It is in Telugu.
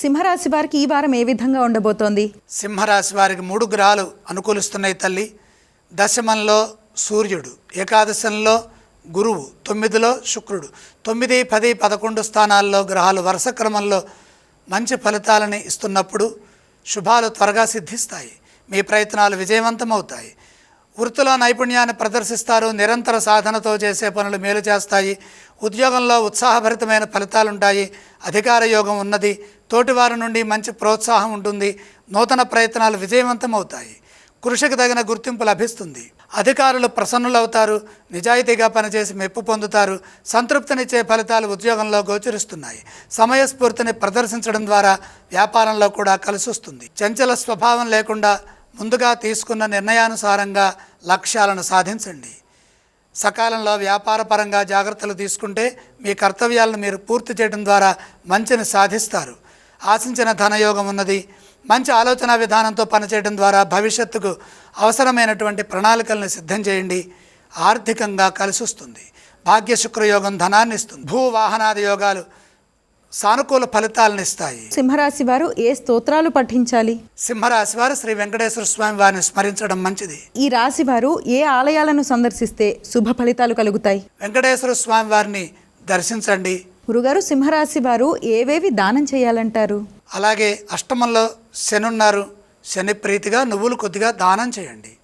సింహరాశి వారికి ఈ వారం ఏ విధంగా ఉండబోతోంది? సింహరాశి వారికి మూడు గ్రహాలు అనుకూలిస్తున్నాయి తల్లి. దశమంలో సూర్యుడు ఏకాదశంలో గురువు తొమ్మిదిలో శుక్రుడు. తొమ్మిది పది పదకొండు స్థానాల్లో గ్రహాలు వరుస క్రమంలో మంచి ఫలితాలని ఇస్తున్నప్పుడు శుభాలు త్వరగా సిద్ధిస్తాయి. మీ ప్రయత్నాలు విజయవంతమవుతాయి. వృత్తిలో నైపుణ్యాన్ని ప్రదర్శిస్తారు నిరంతర సాధనతో చేసే పనులు మేలు చేస్తాయి ఉద్యోగంలో ఉత్సాహభరితమైన ఫలితాలుంటాయి అధికార యోగం ఉన్నది తోటివారి నుండి మంచి ప్రోత్సాహం ఉంటుంది నూతన ప్రయత్నాలు విజయవంతమవుతాయి. కృషికి తగిన గుర్తింపు లభిస్తుంది. అధికారులు ప్రసన్నులవుతారు నిజాయితీగా పనిచేసి మెప్పు పొందుతారు సంతృప్తినిచ్చే ఫలితాలు ఉద్యోగంలో గోచరిస్తున్నాయి. సమయస్ఫూర్తిని ప్రదర్శించడం ద్వారా వ్యాపారంలో కూడా కలిసొస్తుంది. చంచల స్వభావం లేకుండా ముందుగా తీసుకున్న నిర్ణయానుసారంగా లక్ష్యాలను సాధించండి. సకాలంలో వ్యాపారపరంగా జాగ్రత్తలు తీసుకుంటే మీ కర్తవ్యాలను మీరు పూర్తి చేయడం ద్వారా మంచిని సాధిస్తారు. ఆశించిన ధనయోగం ఉన్నది. మంచి ఆలోచన విధానంతో పనిచేయడం ద్వారా భవిష్యత్తుకు అవసరమైనటువంటి ప్రణాళికలను సిద్ధం చేయండి. ఆర్థికంగా కలిసి వస్తుంది భాగ్య శుక్రయోగం ధనాన్ని ఇస్తుంది భూ వాహనాది యోగాలు సానుకూల ఫలితాలను ఇస్తాయి. సింహరాశి వారు ఏ స్తోత్రాలు పఠించాలి? సింహరాశి వారు శ్రీ వెంకటేశ్వర స్వామి వారిని స్మరించడం మంచిది. ఈ రాశి వారు ఏ ఆలయాలను సందర్శిస్తే శుభ ఫలితాలు కలుగుతాయి? వెంకటేశ్వర స్వామి వారిని దర్శించండి. గురుగారు సింహరాశి వారు ఏవేవి దానం చేయాలంటారు? అలాగే అష్టమంలో శని ఉన్నారు. శని ప్రీతిగా నువ్వులు కొద్దిగా దానం చేయండి.